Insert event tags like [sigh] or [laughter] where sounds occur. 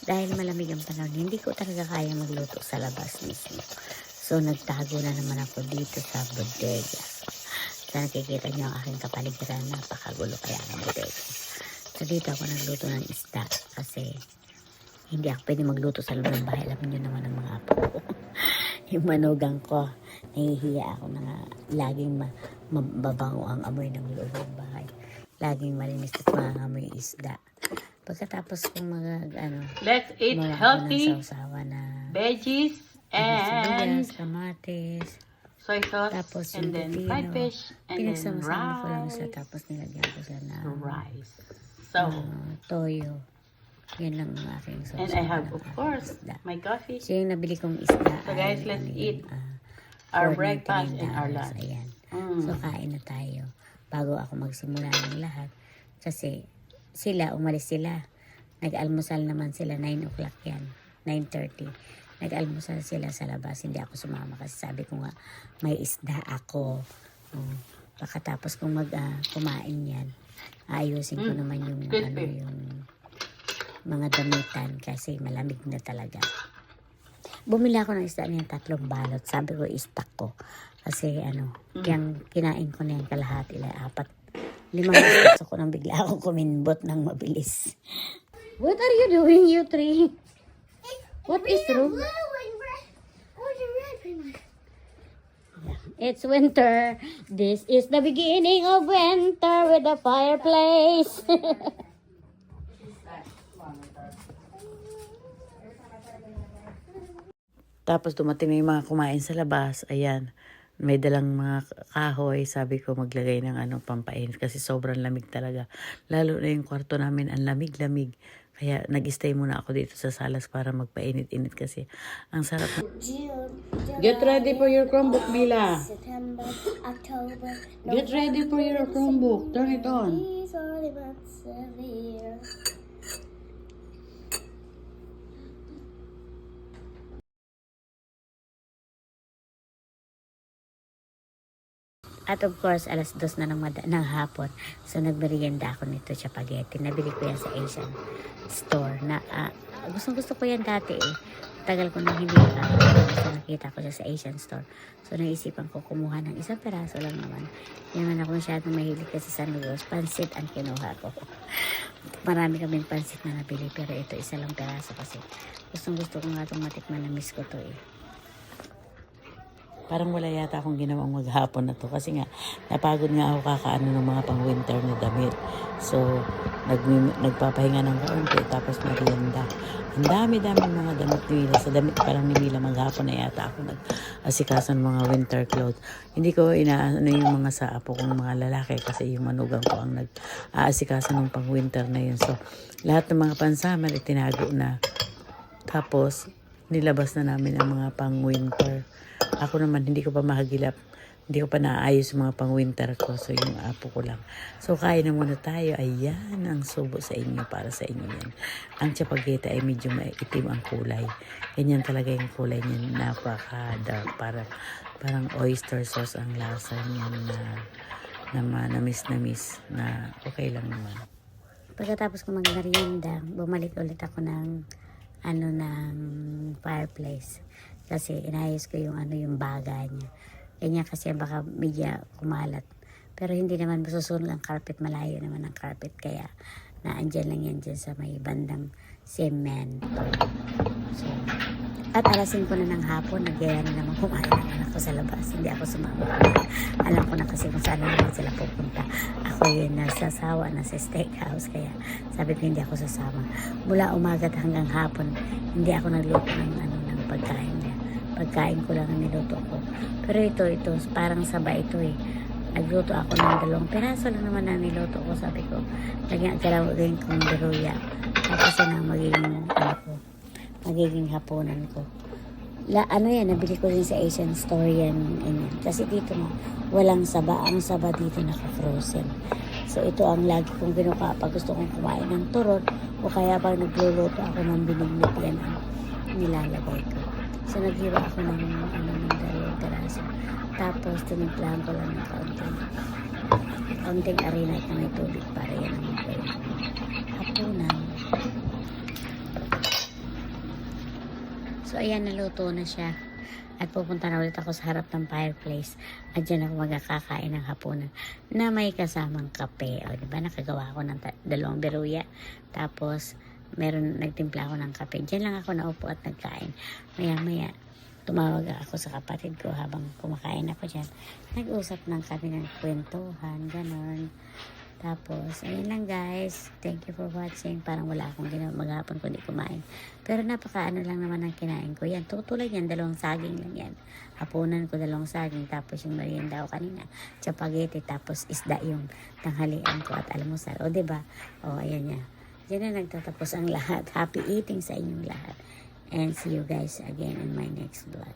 Dahil malamig ang panahon, hindi ko talaga kaya magluto sa labas mismo. So, nagtago na naman ako dito sa bodega. So, nakikita niyo ang aking kapaligiran. Napakagulo kaya ang bodega. So, dito ako nagluto ng isda kasi hindi ako pwede magluto sa loob ng bahay. Alam niyo naman ang mga apo ko. [laughs] yung manugang ko, nahihiya ako na laging ma- mababango ang amoy ng loob ng bahay. Laging malinis at mga amoy isda. Pagkatapos kong mga, ano, Let's eat healthy sausawa na veggies and sibuyas, kamatis, soy sauce, tapos and then pipino. fried fish, and then Pinagsama-sama ko lang siya, rice. tapos nilagyan ko siya ng Rice. So, ah, toyo. Yan lang ang aking sausawa. and I have, of course, isda. my coffee, So yung nabili kong isda So, guys, let's ano eat ah, our $4.99 breakfast and our lunch. Ayan. Mm. So kain na tayo bago ako magsimula ng lahat. Kasi sila, umalis sila. Nag-almusal naman sila, 9 o'clock yan. 9.30. Nag-almusal sila sa labas. Hindi ako sumama kasi sabi ko nga, may isda ako. Pagkatapos kong mag, ah, kumain yan, ayusin ko Mm. naman yung, ano, yung mga damitan kasi malamig na talaga. Bumili ako ng isda niya tatlong balot. Sabi ko, istak ko. Kasi ano, Mm. yung kinain ko na yung kalahati, ila apat. Limang [laughs] istak ko nang bigla ako kuminbot ng mabilis. What are you doing, you three? What is wrong? It's winter. This is the beginning of winter with a fireplace. [laughs] Tapos dumating na yung mga kumain sa labas. Ayan. May dalang mga kahoy. Sabi ko maglagay ng ano, pampainit. Kasi sobrang lamig talaga. Lalo na yung kwarto namin. Ang lamig-lamig. Kaya nag-stay muna ako dito sa salas para magpainit-init kasi ang sarap na. Get ready for your Chromebook, Mila. September, October, Get ready for your Chromebook. Turn it on. These are the months of the year. At of course, alas dos na ng, ng hapon. So, nagmerienda ako nito spaghetti. Nabili ko yan sa Asian store. Na, ah, gustong gusto ko yan dati eh. Tagal ko nang hindi nakakita. So, nakita ko siya sa Asian store. So, naisipan ko kumuha ng isang peraso lang naman. Hindi naman ako masyadong mahilig kasi sa noodles. Pansit ang kinuha ko. [laughs] Marami kaming pansit na nabili. Pero ito, isa lang peraso kasi. Gustong gusto ko nga itong matikman na miss ko to eh. Parang wala yata akong ginawang maghapon na to. Kasi nga, napagod nga ako kakaano ng mga pang winter na damit. So, nag, nagpapahinga ng kaunti. Tapos merienda. Ang dami-dami mga damit ni Mila. Sa damit parang ni Mila maghapon na yata ako nag-asikaso ng mga winter clothes. Hindi ko inaano yung mga sa apo kong mga lalaki kasi yung manugang ko ang nag-aasikaso ng pang winter na yun. So, lahat ng mga pansummer itinago na. Tapos, nilabas na namin ang mga pang winter. Ako naman, hindi ko pa mahagilap. Hindi ko pa naayos mga pang winter ko. So, yung apo ko lang. So, kain na muna tayo. Ayan, ang subo sa inyo. Para sa inyo yan. Ang chapageta ay medyo maitim ang kulay. Ganyan talaga yung kulay niya. Napaka-dark. Para, parang oyster sauce ang lasa niya na na manamis na miss na okay lang naman. Pagkatapos ko magmerienda, bumalik ulit ako ng ano ng fireplace. Kasi inayos ko yung ano yung baga niya. Ganyan kasi baka medya kumalat. Pero hindi naman masusunod ang carpet. Malayo naman ang carpet. Kaya naandyan lang yan dyan sa may bandang cement. So, at alas 5 na ng hapon, nagyaya na naman kumain ang anak ko sa labas. Hindi ako sumama. Alam ko na kasi kung saan naman sila pupunta. Ako yun, nasa sawa, nasa steakhouse. Kaya sabi ko hindi ako sasama. Mula umagat hanggang hapon, hindi ako nagluto ng, ano, ng pagkain. Pagkain ko lang ang niluto ko. Pero ito, ito, parang saba ito eh. Nagluto ako ng dalawang peraso lang naman ang niluto ko. Sabi ko, lagyan gawin kong deruya. Tapos yun ang magiging, ano ko, magiging hapunan ko. La, ano yan, nabili ko rin sa Asian store yan. yan. Kasi dito na, walang saba. Ang saba dito naka-frozen. So ito ang lagi kong binuka pag gusto kong kumain ng turot o kaya pag nagluluto ako ng binignit yan ang nilalagay ko. So naghiwa ako ng, ano, ng dalawang peraso. Tapos tinimplahan ko lang ng kaunting kaunting arena at may tubig para yan ang ko. Hapunan. So, ayan, naluto na siya. At pupunta na ulit ako sa harap ng fireplace. At dyan ako magkakakain ng hapunan na may kasamang kape. O, di ba? Nakagawa ako ng dalawang beruya. Tapos, meron, nagtimpla ako ng kape. Diyan lang ako naupo at nagkain. Maya-maya, tumawag ako sa kapatid ko habang kumakain ako dyan. Nag-usap ng kami ng kwentuhan, ganon. Tapos, ayun lang guys. Thank you for watching. Parang wala akong ginawa maghapon kundi kumain. Pero napaka ano lang naman ang kinain ko. Yan, tutulad yan. Dalawang saging lang yan. Hapunan ko dalawang saging. Tapos yung merienda ko kanina. Chapagete. Tapos isda yung tanghalian ko at almusal. O, ba O, ayan niya. Diyan na nagtatapos ang lahat. Happy eating sa inyong lahat. And see you guys again in my next vlog.